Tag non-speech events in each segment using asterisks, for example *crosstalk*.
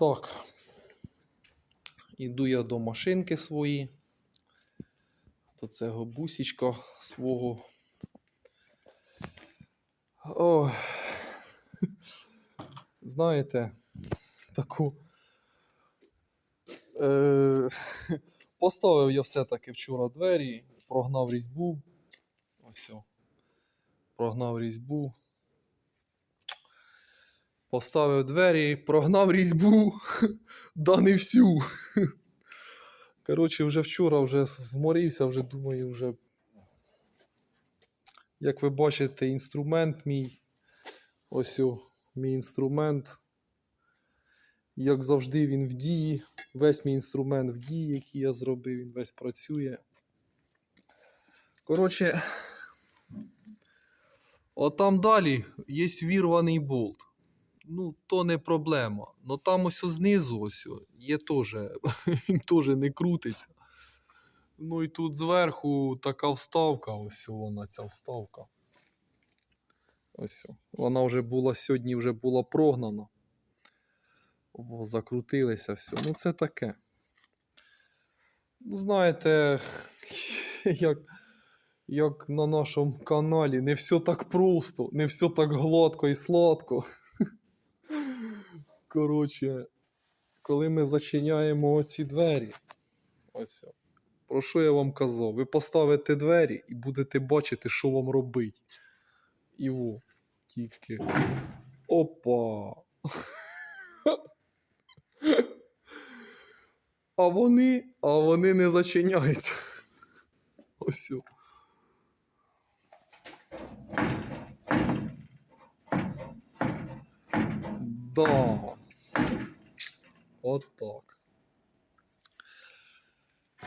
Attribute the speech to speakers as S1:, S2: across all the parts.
S1: Так. Іду я до машинки свої. До цього бусічка свого. О, знаєте, таку. Е, поставив я все-таки вчора двері, прогнав різьбу. Ось. Прогнав різьбу. Поставив двері, прогнав різьбу, *laughs* да не всю. Коротше, вже вчора вже зморився, вже думаю, вже. Як ви бачите, інструмент мій. Ось о, мій інструмент. Як завжди, він в дії. Весь мій інструмент в дії, який я зробив, він весь працює. Коротше, отам далі є вірваний болт. Ну, то не проблема. Но там ось знизу ось є теж, *laughs* він теж не крутиться. Ну і тут зверху така вставка, ось вона ця вставка. Ось. Вона вже була сьогодні вже була прогнана. О, закрутилися все. Ну це таке. Ну, знаєте, *laughs* як, як на нашому каналі, не все так просто, не все так гладко і сладко. Коротше, коли ми зачиняємо оці двері, ось, про що я вам казав? Ви поставите двері і будете бачити, що вам робить. І во, тільки. Опа! А вони, а вони не зачиняються. Ось. Да. От так.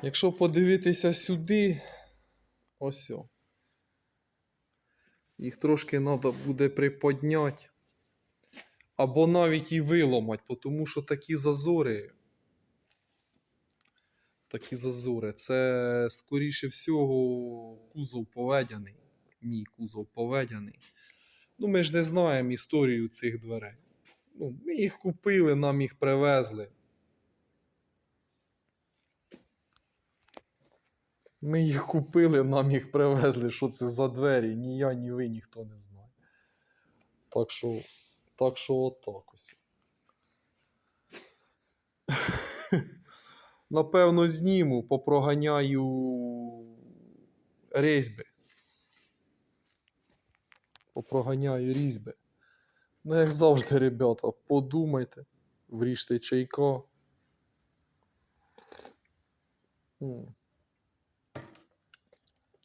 S1: Якщо подивитися сюди, ось. о. Їх трошки треба буде приподняти. Або навіть і виламати, тому що такі зазори. Такі зазори. Це, скоріше всього, кузов поведений. Мій кузов поведений. Ну, ми ж не знаємо історію цих дверей. Ну, ми їх купили, нам їх привезли. Ми їх купили, нам їх привезли. Що це за двері? Ні я, ні ви ніхто не знає. Так що, так що отак ось. *laughs* Напевно, зніму, попроганяю різьби. Попроганяю різьби. Ну, як завжди, ребята, подумайте, вріжте чайка.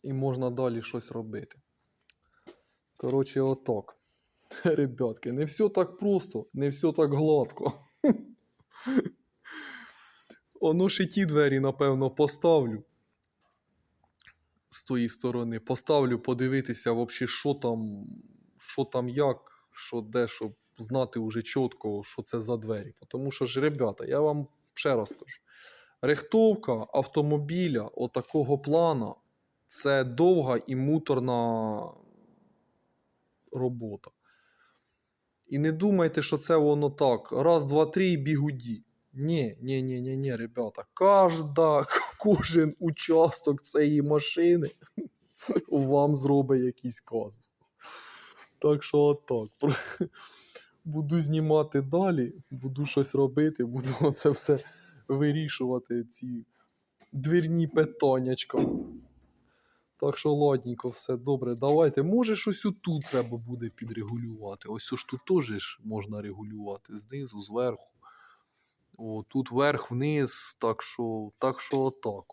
S1: І можна далі щось робити. Коротше, отак. *laughs* Ребятки, не все так просто, не все так гладко. *laughs* Оно ще ті двері, напевно, поставлю. З тої сторони. Поставлю подивитися, вообще, що там, що там як, що де, щоб знати вже чітко, що це за двері. Тому що ж, ребята, я вам ще раз кажу. Рихтовка автомобіля отакого плана це довга і муторна робота. І не думайте, що це воно так. Раз, два, три і бігуді. Ні, ні, ні, ні, ні, ребята. Кожда, кожен участок цієї машини *laughs* вам зробить якийсь казус. Так що отак. *laughs* Буду знімати далі, буду щось робити, буду *laughs* це все вирішувати, ці двірні питаннячка. Так що ладненько, все добре. Давайте. Може, щось отут треба буде підрегулювати. Ось ж тут теж можна регулювати знизу, зверху. О, тут вверх, вниз, так що, так що отак.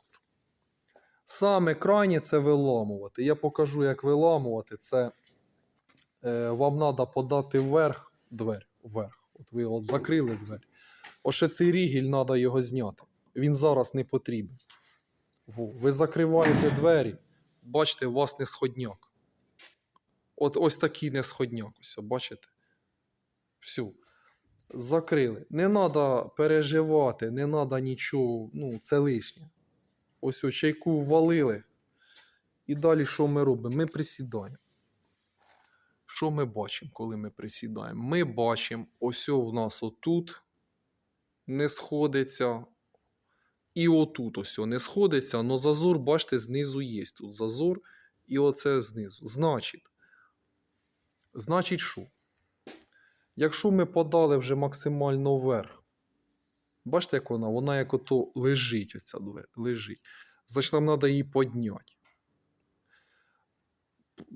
S1: Саме крайнє це виламувати. Я покажу, як виламувати. Це вам треба подати вверх двері. Вверх. От ви от закрили двері. Още цей рігіль треба його зняти. Він зараз не потрібен. Ви закриваєте двері, бачите, у вас не сходняк. От ось такий не сходняк. Ось, бачите? Все. Закрили. Не треба переживати, не треба нічого, ну, це лишнє. Ось о, чайку ввалили. І далі що ми робимо? Ми присідаємо. Що ми бачимо, коли ми присідаємо? Ми бачимо, ось у нас отут не сходиться. І отут ось не сходиться, але зазор, бачите, знизу є. Тут зазор, і оце знизу. Значить, значить, що? Якщо ми подали вже максимально вверх, бачите, як вона? Вона як ото лежить, оця лежить. Значить, нам треба її підняти.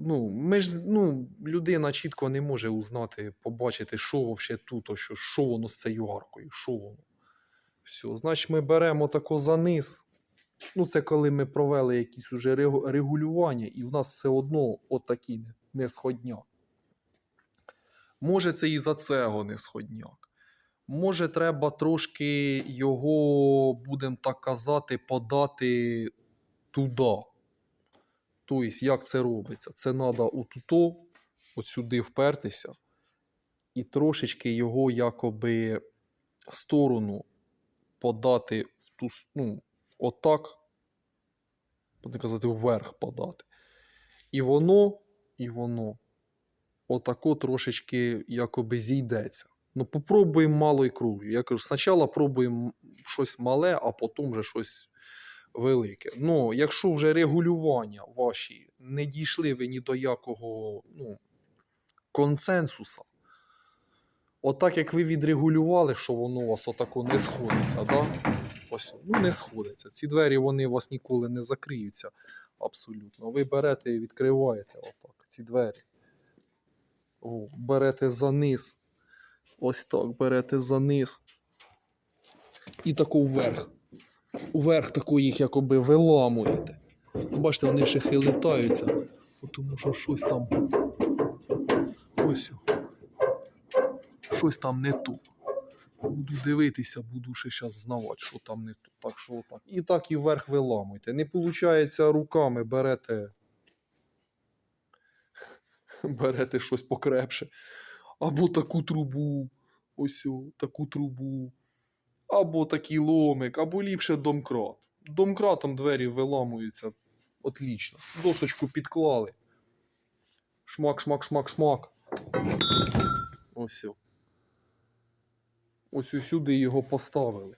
S1: Ну, ми ж, ну, людина чітко не може узнати, побачити, що взагалі тут, що, що воно з цією аркою, що воно. Все, значить, ми беремо тако за низ. Ну, це коли ми провели якісь уже регулювання, і в нас все одно отакі не, не сходняк. Може, це і за цього не сходняк. Може, треба трошки його, будемо так казати, подати туди. Тобто, як це робиться? Це треба отуто, от сюди впертися, і трошечки його якоби сторону подати в ту, ну, отак, будемо казати, вверх подати. І воно, і воно отако трошечки якоби зійдеться. Ну, попробуємо малою кров'ю. Я кажу, спочатку пробуємо щось мале, а потім вже щось велике. Ну, якщо вже регулювання ваші не дійшли ви ні до якого ну, консенсуса, отак як ви відрегулювали, що воно у вас отако не сходиться, да? Ось, ну не сходиться. Ці двері вони у вас ніколи не закриються абсолютно. Ви берете і відкриваєте отак ці двері. О, берете за низ. Ось так, берете за низ. І тако вверх. Вверх тако їх якоби виламуєте. Ну, Бачите, вони ще хилитаються, тому що щось там. Ось. Щось там не то. Буду дивитися, буду ще зараз знавати, що там не то. Так що отак. І так і вверх виламуйте. Не виходить руками берете. Берете щось покрепше. Або таку трубу. Ось таку трубу. Або такий ломик, або ліпше домкрат. Домкратом двері виламуються отлічно. Досочку підклали. Шмак, шмак, шмак, шмак. Ось. Ось сюди його поставили.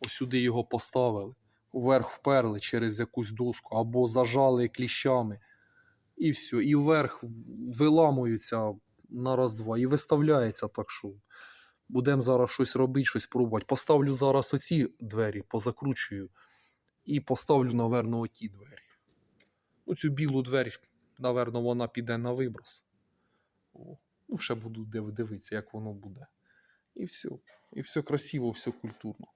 S1: Ось його поставили. Вверх вперли через якусь доску, або зажали кліщами. І все. І вверх виламуються на раз-два. І виставляється так, що будемо зараз щось робити, щось пробувати. Поставлю зараз оці двері, позакручую. І поставлю, наверно, оті двері. Оцю білу двері, наверно, вона піде на виброс. О, ну, ще буду див- дивитися, як воно буде. І все. І все красиво, все культурно.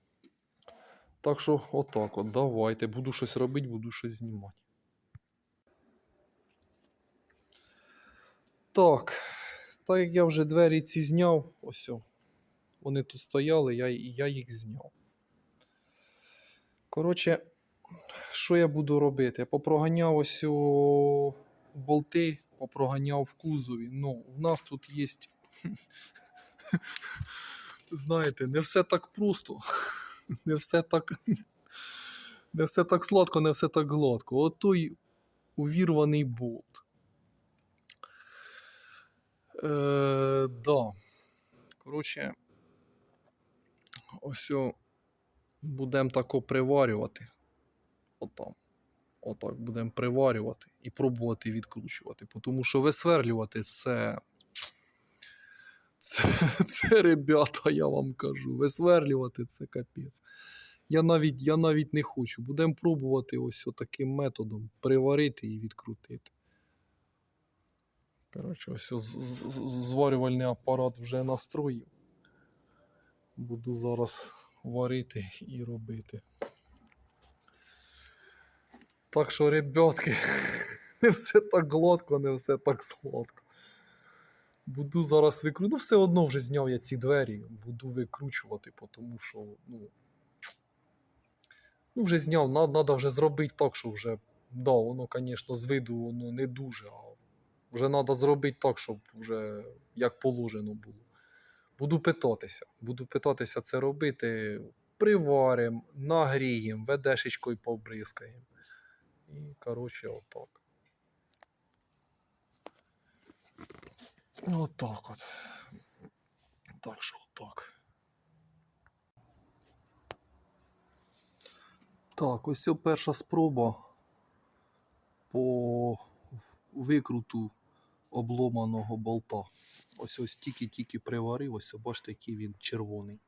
S1: Так що, отак от, давайте. Буду щось робити, буду щось знімати. Так. Так як я вже двері ці зняв, ось. Вони тут стояли, я, я їх зняв. Коротше, що я буду робити? Я попроганяв ось о, болти, попроганяв в кузові. Ну, в нас тут є. *laughs* Знаєте, не все так просто. *laughs* Не все так. Не все так сладко, не все так гладко. От той увірваний болт. Е, да. Коротше, ось будемо тако приварювати. Отам. Отак будемо приварювати і пробувати відкручувати. Тому що висверлювати це. Це, це, ребята, я вам кажу. Висверлювати це капець. Я навіть, я навіть не хочу. Будемо пробувати ось таким методом приварити і відкрутити. Коротше, ось зварювальний апарат вже настроїв. Буду зараз варити і робити. Так що, ребятки, *laughs* не все так гладко, не все так сладко. Буду зараз викручувати. Ну, все одно вже зняв я ці двері. Буду викручувати, тому що, ну. Ну, вже зняв, треба вже зробити так, що вже. Да, воно, звісно, з виду воно не дуже, а вже треба зробити так, щоб вже як положено було. Буду питатися. Буду питатися це робити. Приварим, нагрієм, ведешечкою побризкаємо. І, коротше, отак. Отак от. Так що отак. Так, ось перша спроба по викруту обломаного болта. Ось ось тільки-тільки приварив, ось бачите, який він червоний.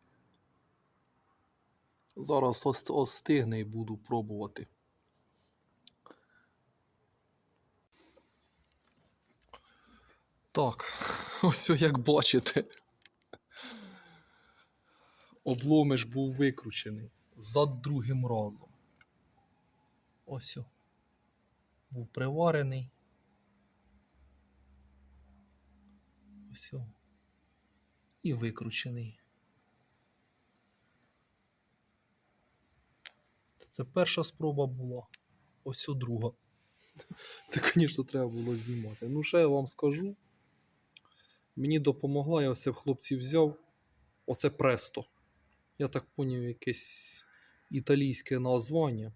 S1: Зараз ост- остигне і буду пробувати. Так, *laughs* ось як бачите. Обломиш був викручений за другим разом. Ось. Був приварений. Ось. І викручений. Це- перша спроба була. Ось о друга. Це, звісно, треба було знімати. Ну, ще я вам скажу. Мені допомогла, я оце в хлопців взяв. Оце Престо. Я так поняв, якесь італійське названня.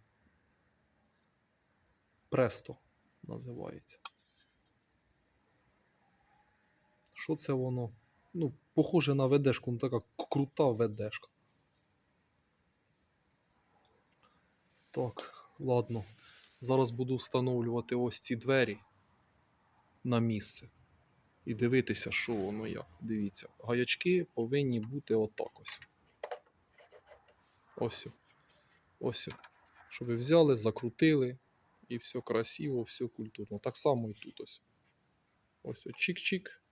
S1: Престо називається. Що це воно? Ну, похоже на ведешку, ну така крута ведешка. Так, ладно. Зараз буду встановлювати ось ці двері на місце. І дивитися, що воно як. Дивіться, гаячки повинні бути отак ось. Ось. Ось. Щоб ви взяли, закрутили, і все красиво, все культурно. Так само і тут ось. Ось. Чик-чик.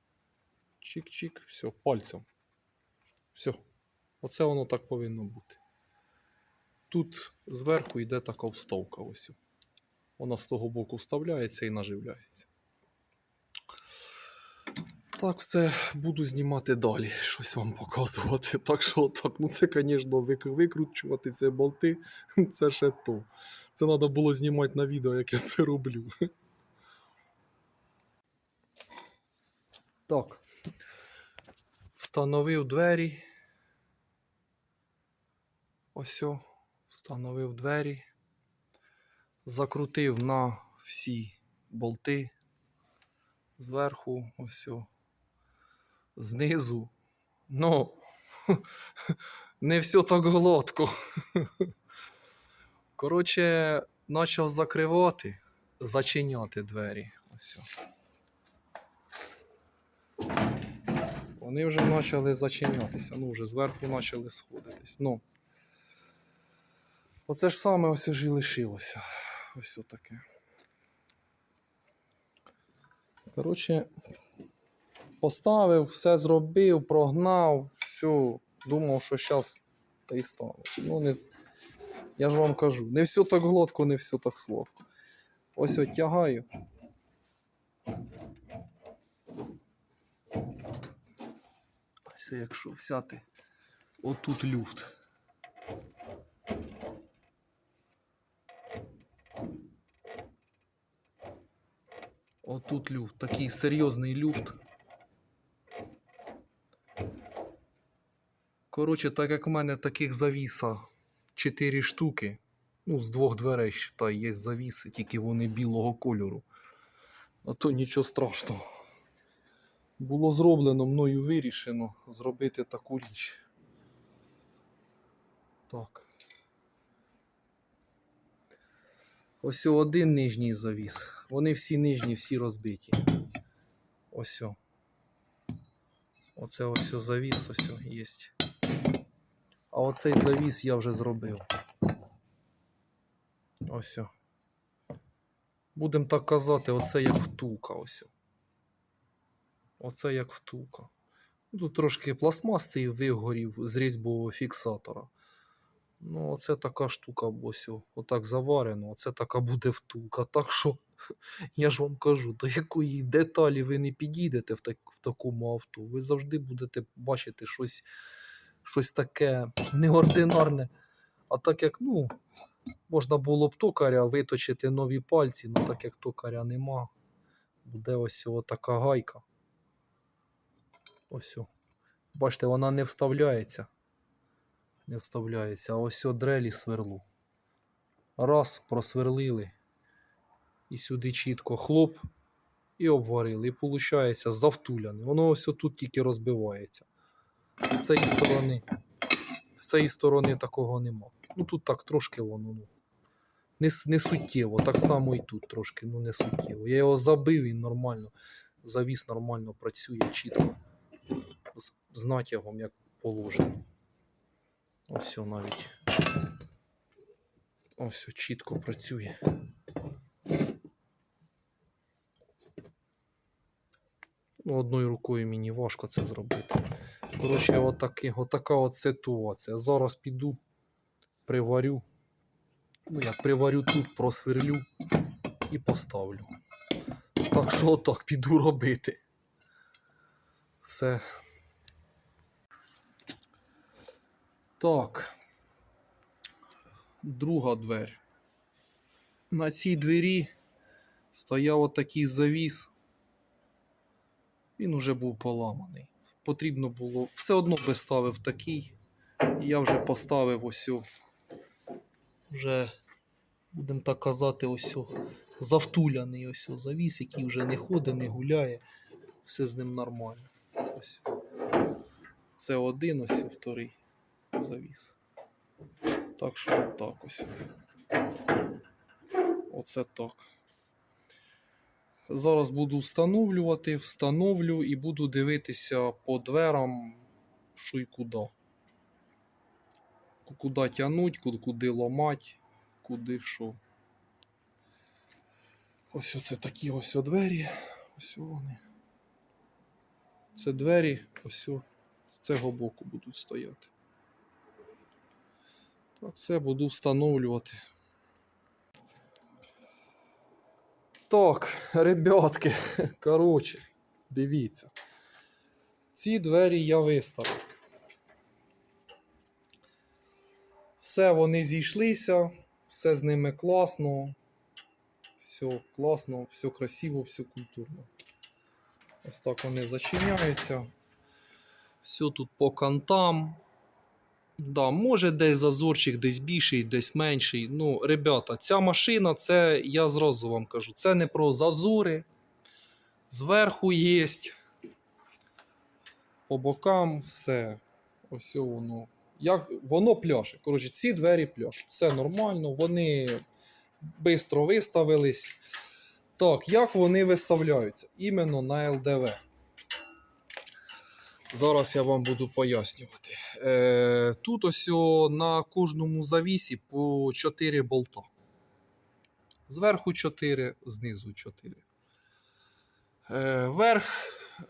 S1: Чик-чик. Все, пальцем. Все. Оце воно так повинно бути. Тут зверху йде така вставка. Ось. Вона з того боку вставляється і наживляється. Так, все буду знімати далі, щось вам показувати. Так що так, ну це, звісно, викручувати ці болти, *laughs* це ще то. Це треба було знімати на відео, як я це роблю. *laughs* Так. Встановив двері. Ось. о, Встановив двері. Закрутив на всі болти. Зверху, ось. о, Знизу. Ну, *laughs* не все так гладко. *laughs* Коротше, почав закривати, зачиняти двері. Ось. Вони вже почали зачинятися. Ну, вже зверху почали сходитись. Ну. Оце ж саме ось ж і лишилося. Ось таке. Коротше, поставив, все зробив, прогнав, все. Думав, що зараз та й стане. Ну, не... Я ж вам кажу, не все так гладко, не все так сладко. Ось от тягаю. Ось якщо взяти отут люфт. Отут люфт, такий серйозний люфт. Коротше, так як в мене таких завіса 4 штуки, ну, з двох дверей, считай, є завіси, тільки вони білого кольору. А то нічого страшного. Було зроблено, мною вирішено зробити таку річ. Так. Ось один нижній завіс. Вони всі нижні, всі розбиті. Ось. Оце ось завіс, ось є. А оцей завіс я вже зробив. Ось. о. Будем так казати, оце як втулка. Ось. Оце як втулка. Ну, Тут трошки пластмастий вигорів з різьбового фіксатора. Ну, оце така штука, ось отак заварено, оце така буде втулка. Так що, *laughs* я ж вам кажу, до якої деталі ви не підійдете в, так, в такому авто, ви завжди будете бачити щось, щось таке неординарне. А так як, ну, можна було б токаря виточити нові пальці, але так як токаря нема, буде ось така гайка. Ось. Бачите, вона не вставляється не вставляється. А ось дрелі сверлу. Раз, просверлили. І сюди чітко хлоп. І обварили. І виходить завтуляне. Воно ось тут тільки розбивається. З цієї сторони. З цієї сторони такого нема. Ну тут так трошки воно. Ну, не, не суттєво. Так само і тут трошки, ну не суттєво. Я його забив, він нормально, завіс нормально працює чітко. З, натягом, як положено. Ось навіть. Ось чітко працює. Ну, одною рукою мені важко це зробити. Коротше, отаки, отака от ситуація. Зараз піду, приварю. Ну, як приварю тут, просверлю і поставлю. Так що отак піду робити. Все. Так. Друга двері. На цій двері стояв отакий завіс. Він уже був поламаний. Потрібно було. Все одно би ставив такий. Я вже поставив ось. Вже, будемо так казати, ось завтуляний ось завіс, який вже не ходить, не гуляє. Все з ним нормально. Ось. Це один, ось вторий завіс. Так що отак ось. Оце так. Зараз буду встановлювати, встановлю і буду дивитися по дверам, що й куди. Куди тягнуть, куди, ламать, куди що. Ось оце такі ось двері. Ось вони. Це двері ось з цього боку будуть стояти. Так, все буду встановлювати. Так, ребятки, *laughs* коротше, дивіться. Ці двері я виставив. Все вони зійшлися, все з ними класно. Все класно, все красиво, все культурно. Ось так вони зачиняються. Все тут по кантам. Да, може десь зазорчик, десь більший, десь менший. Ну, ребята, ця машина, це я зразу вам кажу, це не про зазори. Зверху є. По бокам все. Ось воно. Як, воно пляше. Коротше, ці двері пляшуть. Все нормально, вони швидко виставились. Так, як вони виставляються? Іменно на ЛДВ. Зараз я вам буду пояснювати. Е, тут ось на кожному завісі по 4 болта. Зверху 4, знизу 4. Е, верх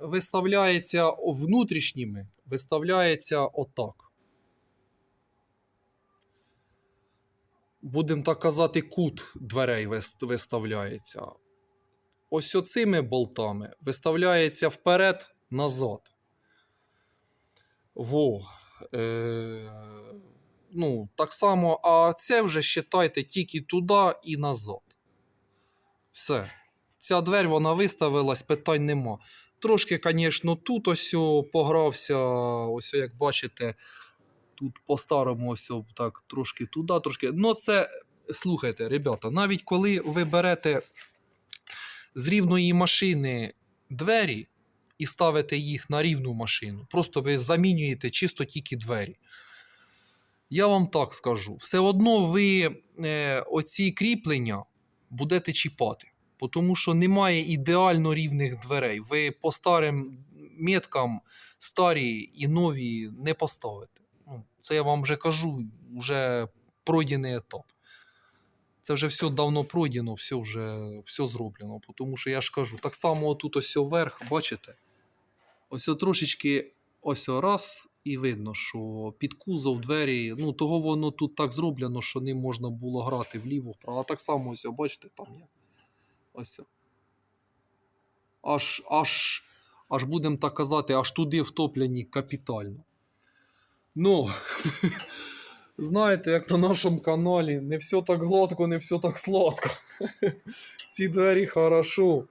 S1: виставляється внутрішніми, виставляється отак. Будемо так казати, кут дверей виставляється. Ось оцими болтами виставляється вперед, назад. Во. Е, ну, так само, а це вже считайте тільки туди і назад. Все. Ця дверь вона виставилась, питань нема. Трошки, звісно, тут ось погрався, ось як бачите, тут по-старому ось так трошки туди, трошки. Ну, це, слухайте, ребята, навіть коли ви берете з рівної машини двері, і ставите їх на рівну машину. Просто ви замінюєте чисто тільки двері. Я вам так скажу: все одно ви е, оці кріплення будете чіпати, тому що немає ідеально рівних дверей. Ви по старим меткам старі і нові не поставите. Ну, це я вам вже кажу, вже пройдений етап. Це вже все давно пройдено, все вже все зроблено. Тому що я ж кажу, так само тут ось вверх, бачите? Ось трошечки ось раз, і видно, що під кузов двері, ну того воно тут так зроблено, що ним можна було грати вліво, вправо. А так само ось, бачите, там є. Ось. Аж, аж, аж будемо так казати, аж туди втоплені капітально. Ну, *laughs* знаєте, як на нашому каналі, не все так гладко, не все так сладко. *laughs* Ці двері хорошо.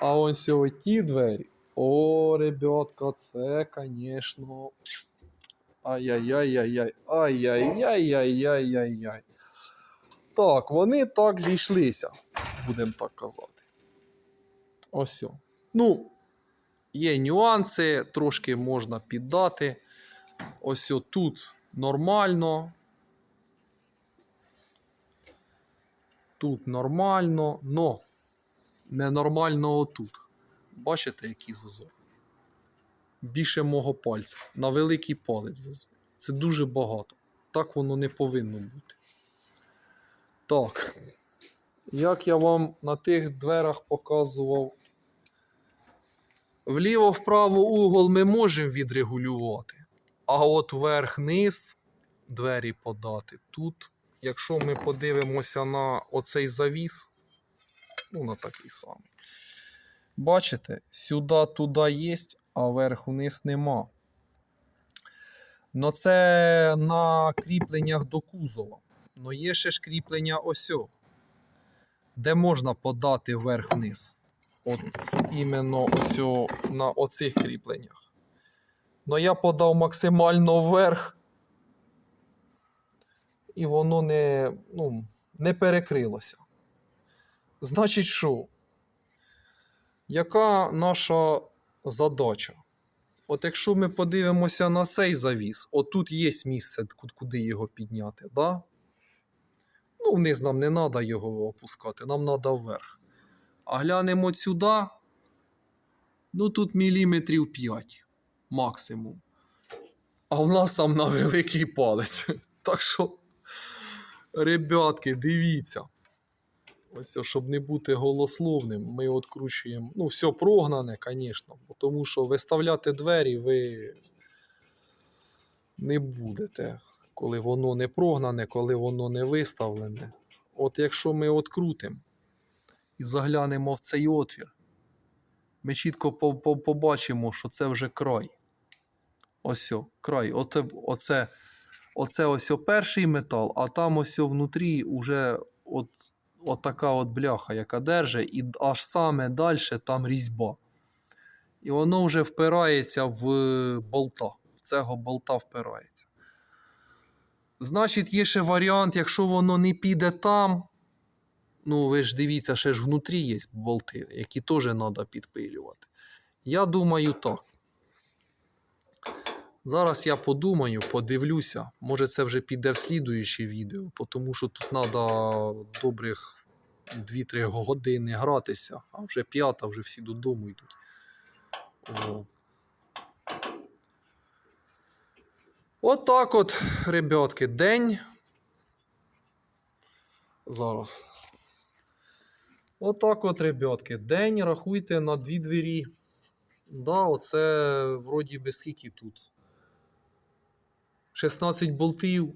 S1: А ось ті двері. О, ребятка, це, конечно. Ай-яй-яй-яй-яй. Ай-яй-яй-яй-яй-яй. Так, вони так зійшлися, будемо так казати. Ось. Ну, є нюанси, трошки можна піддати. Ось тут нормально. Тут нормально, но ненормально отут. Бачите, який зазор? Більше мого пальця. На великий палець зазор. Це дуже багато. Так воно не повинно бути. Так. Як я вам на тих дверах показував, вліво-вправо угол ми можемо відрегулювати. А от вверх-низ двері подати. Тут, якщо ми подивимося на оцей завіс, ну, на такий самий. Бачите, сюди туди є, а вверх-вниз нема. Но це на кріпленнях до кузова. Но є ще ж кріплення осьо, де можна подати вверх-вниз. От іменно осьо на оцих кріпленнях. Но я подав максимально вверх, і воно не, ну, не перекрилося. Значить, що? Яка наша задача? От якщо ми подивимося на цей завіс, отут є місце, куди його підняти, да? Ну, вниз нам не треба його опускати, нам треба вверх. А глянемо сюди, ну тут міліметрів 5 максимум. А в нас там на великий палець. *laughs* Так що, ребятки, дивіться. Ось, щоб не бути голословним, ми откручуємо. Ну, все прогнане, звісно. Тому що виставляти двері ви не будете, коли воно не прогнане, коли воно не виставлене. От якщо ми открутимо і заглянемо в цей отвір, ми чітко по- по- побачимо, що це вже край. Ось, край. Оце, оце, оце ось перший метал, а там ось внутрі вже от, от така от бляха, яка держить, і аж саме далі там різьба. І воно вже впирається в болта. В цього болта впирається. Значить, є ще варіант, якщо воно не піде там. Ну, ви ж дивіться, ще ж внутрі є болти, які теж треба підпилювати. Я думаю так. Зараз я подумаю, подивлюся. Може, це вже піде в слідуюче відео, тому що тут треба добрих 2-3 години гратися, а вже п'ята, вже всі додому йдуть. О. От так от, ребятки, день. Зараз. Отак от, ребятки, день рахуйте на дві двері. Да, оце вроді би скільки тут. 16 болтів,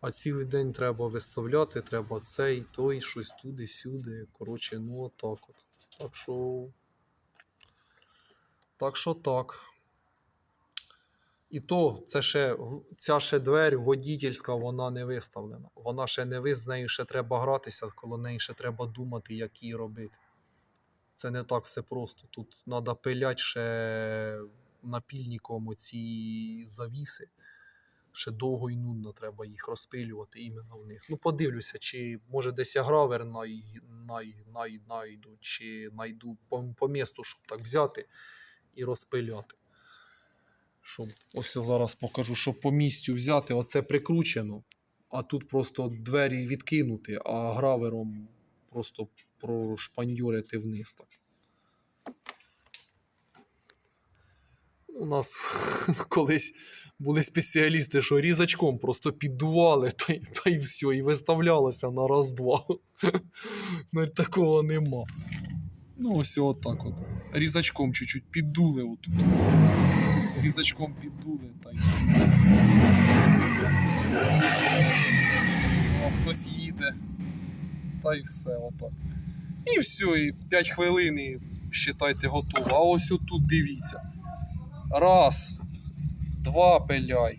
S1: а цілий день треба виставляти, треба цей, той, щось туди, сюди. Коротше, ну отак от. Так що. Так що так. І то, це ще, ця ще двері водітельська, вона не виставлена. Вона ще не вис, з нею ще треба гратися, коло неї ще треба думати, як її робити. Це не так все просто. Тут треба пилять ще напільником оці завіси. Ще довго і нудно треба їх розпилювати іменно вниз. Ну, подивлюся, чи може десь я гравер най, най, най, найду, чи найду по, по місту, щоб так взяти і розпиляти. Щоб, ось я зараз покажу, щоб по місцю взяти, оце прикручено, а тут просто двері відкинути, а гравером просто прошпандюрити вниз так. У нас *laughs* колись були спеціалісти, що різачком просто піддували, та, та й все, і виставлялося на раз-два. *laughs* Такого нема. Ну, ось отак от. Різачком чуть-чуть піддули отут. Різачком піддули, та й все. О, хтось їде. Та й все, отак. І все, і 5 хвилин, і считайте готово. А ось отут дивіться. Раз, два пиляй.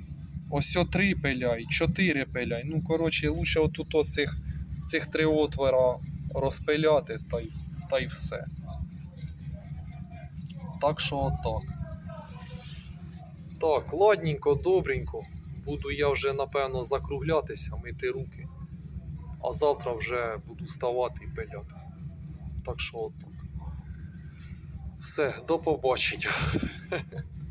S1: Ось три пиляй, чотири пиляй. Ну, коротше, лучше отут оцих цих три отвора розпиляти, та й, та й все. Так що отак. Так, ладненько, добренько. Буду я вже, напевно, закруглятися, мити руки. А завтра вже буду ставати і пиляти. Так що отак. Все, до побачення. *laughs*